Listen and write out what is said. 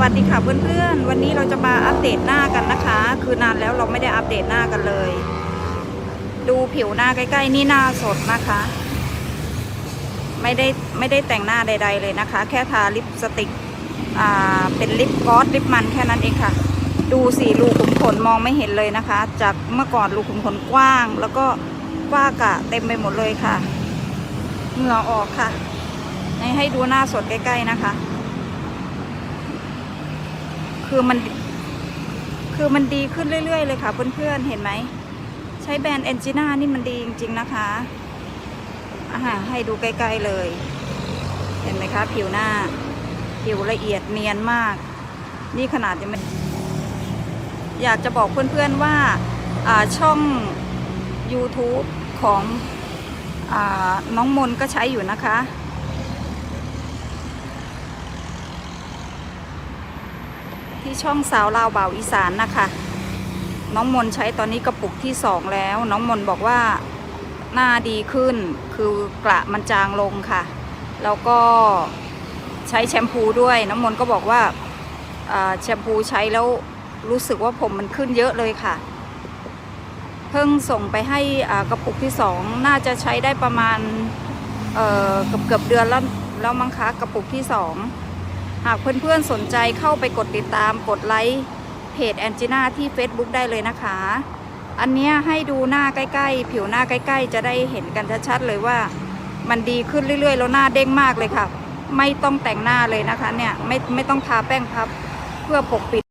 วัสดีค่ะเพื่อนๆ วันนี้เราจะมาอัปเดตหน้ากันนะคะ คือนานแล้วเราไม่ได้อัปเดตหน้ากันเลย ดูผิวหน้าใกล้ๆนี่หน้าสดนะคะ ไม่ได้ไม่ได้แต่งหน้าใด ๆ เลยนะคะ แค่ทาลิปสติกอ่าเป็นลิปกอสลิปมันแค่นั้นเองค่ะ ดูสีรูขุมขนมองไม่เห็นเลยนะคะ จากเมื่อก่อนรูขุมขนกว้าง แล้วก็ฝ้ากะเต็มไปหมดเลยค่ะเหงื่อออกค่ะให้ดูหน้าสดใกล้ ๆนะคะ คือมัน คือมันดีขึ้นเรื่อย ๆ เลยค่ะเพื่อนๆ เห็นไหม ใช้แบรนด์เอนจิน่านี่มันดีจริง ๆ นะคะอ่าให้ดูใกล้ ๆ เลย เห็นไหมคะ ผิวหน้า ผิวละเอียดเนียนมาก นี่ขนาดยังไม่อยากจะบอกเพื่อนๆว่าช่อง YouTube ของอน้องมนก็ใช้อยู่นะคะ ที่ช่องสาวลาวบ่าวอีสานนะคะ น้องมนใช้ตอนนี้กระปุกที่สองแล้ว น้องมนบอกว่าหน้าดีขึ้น คือกระมันจางลงค่ะ แล้วก็ใช้แชมพูด้วย น้องมนก็บอกว่าแชมพูใช้แล้วรู้สึกว่าผมมันขึ้นเยอะเลยค่ะ เพิ่งส่งไปให้กระปุกที่สองน่าจะใช้ได้ประมาณเอ่อเกือบเกือบเดือนแล้วแล้วมั้งคะกระปุกที่สอง หากเพื่อนๆสนใจเข้าไปกดติดตามกดไลค์เพจแอนจิน่าที่ Facebook ได้เลยนะคะ อันนี้ให้ดูหน้าใกล้ๆ ผิวหน้าใกล้ๆ จะได้เห็นกันชัดๆเลยว่า มันดีขึ้นเรื่อยๆ แล้วหน้าเด้งมากเลยค่ะ ไม่ต้องแต่งหน้าเลยนะคะเนี่ยไม่ไม่ต้องทาแป้งพับเพื่อปกปิด